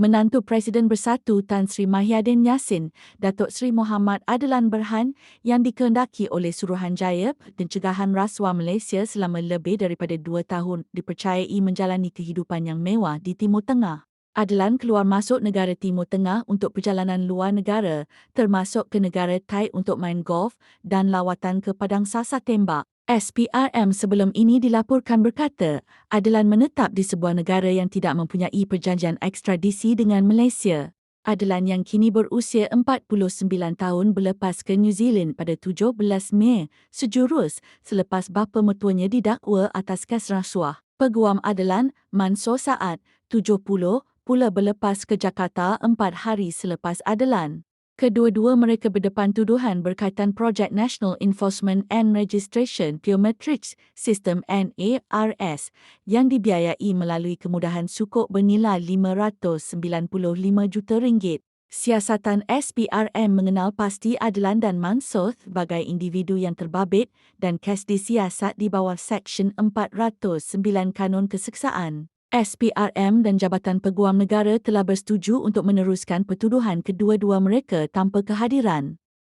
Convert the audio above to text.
Menantu Presiden Bersatu Tan Sri Mahyadin Yassin, Datuk Sri Muhammad Adlan Berhan yang dikehendaki oleh Suruhanjaya Pencegahan Rasuah Malaysia selama lebih daripada dua tahun dipercayai menjalani kehidupan yang mewah di Timur Tengah. Adlan keluar masuk negara Timur Tengah untuk perjalanan luar negara termasuk ke negara Thai untuk main golf dan lawatan ke Padang Sasa Tembak. SPRM sebelum ini dilaporkan berkata, Adlan menetap di sebuah negara yang tidak mempunyai perjanjian ekstradisi dengan Malaysia. Adlan yang kini berusia 49 tahun berlepas ke New Zealand pada 17 Mei, sejurus selepas bapa mertuanya didakwa atas kes rasuah. Peguam Adlan, Mansor Saad, 70, pula berlepas ke Jakarta empat hari selepas Adlan. Kedua-dua mereka berdepan tuduhan berkaitan projek National Enforcement and Registration Biometrics System NARS yang dibiayai melalui kemudahan sukuk bernilai 595 juta ringgit. Siasatan SPRM mengenal pasti Adlan dan Mansur sebagai individu yang terbabit dan kes disiasat di bawah Seksyen 409 Kanun Keseksaan. SPRM dan Jabatan Peguam Negara telah bersetuju untuk meneruskan pertuduhan kedua-dua mereka tanpa kehadiran.